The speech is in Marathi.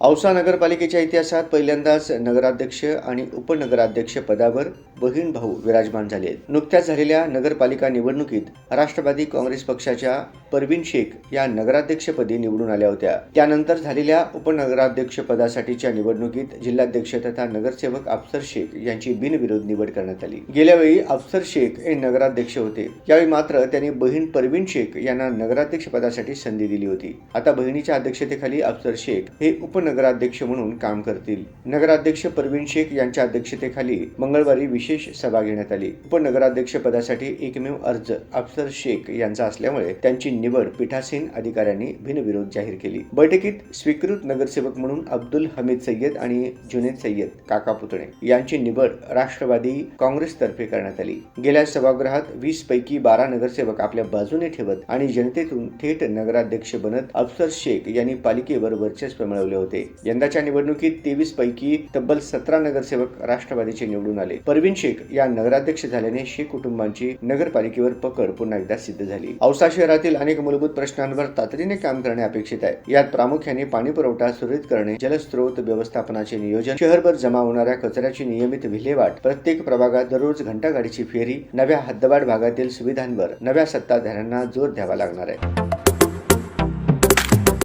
औसा नगरपालिकेच्या इतिहासात पहिल्यांदाच नगराध्यक्ष आणि उपनगराध्यक्ष पदावर बहीण भाऊ विराजमान झाले. नुकत्याच झालेल्या नगरपालिका निवडणुकीत राष्ट्रवादी काँग्रेस पक्षाच्या परवीन शेख या नगराध्यक्षपदी निवडून आल्या होत्या. त्यानंतर झालेल्या उपनगराध्यक्ष पदासाठीच्या निवडणुकीत जिल्हाध्यक्ष तथा नगरसेवक अफसर शेख यांची बिनविरोध निवड करण्यात आली. गेल्या वेळी अफसर शेख हे नगराध्यक्ष होते. यावेळी मात्र त्यांनी बहीण परवीन शेख यांना नगराध्यक्ष पदासाठी संधी दिली होती. आता बहिणीच्या अध्यक्षतेखाली अफसर शेख हे नगराध्यक्ष म्हणून काम करतील. नगराध्यक्ष परवीन शेख यांच्या अध्यक्षतेखाली मंगळवारी विशेष सभा घेण्यात आली. उपनगराध्यक्ष पदासाठी एकमेव अर्ज अफसर शेख यांचा असल्यामुळे त्यांची निवड पीठासीन अधिकाऱ्यांनी बिनविरोध जाहीर केली. बैठकीत स्वीकृत नगरसेवक म्हणून अब्दुल हमीद सय्यद आणि जुनेद सय्यद काका पुतणे यांची निवड राष्ट्रवादी काँग्रेसतर्फे करण्यात आली. गेल्या सभागृहात वीस पैकी बारा नगरसेवक आपल्या बाजूने ठेवत आणि जनतेतून थेट नगराध्यक्ष बनत अफसर शेख यांनी पालिकेवर वर्चस्व मिळवले होते. होते. यंदाच्या निवडणुकीत तेवीस पैकी तब्बल सतरा नगरसेवक राष्ट्रवादीचे निवडून आले. परवीन शेख या नगराध्यक्ष झाल्याने शेख कुटुंबांची नगरपालिकेवर पकड पुन्हा एकदा सिद्ध झाली. औसा शहरातील अनेक मूलभूत प्रश्नांवर तातडीने काम करणे अपेक्षित आहे. यात प्रामुख्याने पाणी पुरवठा सुरळीत करणे जलस्रोत व्यवस्थापनाचे नियोजन शहरभर जमा होणाऱ्या कचऱ्याची नियमित विल्हेवाट प्रत्येक प्रभागात दररोज घंटागाडीची फेरी नव्या हद्दवाढ भागातील सुविधांवर नव्या सत्ताधाऱ्यांना जोर द्यावा लागणार आहे.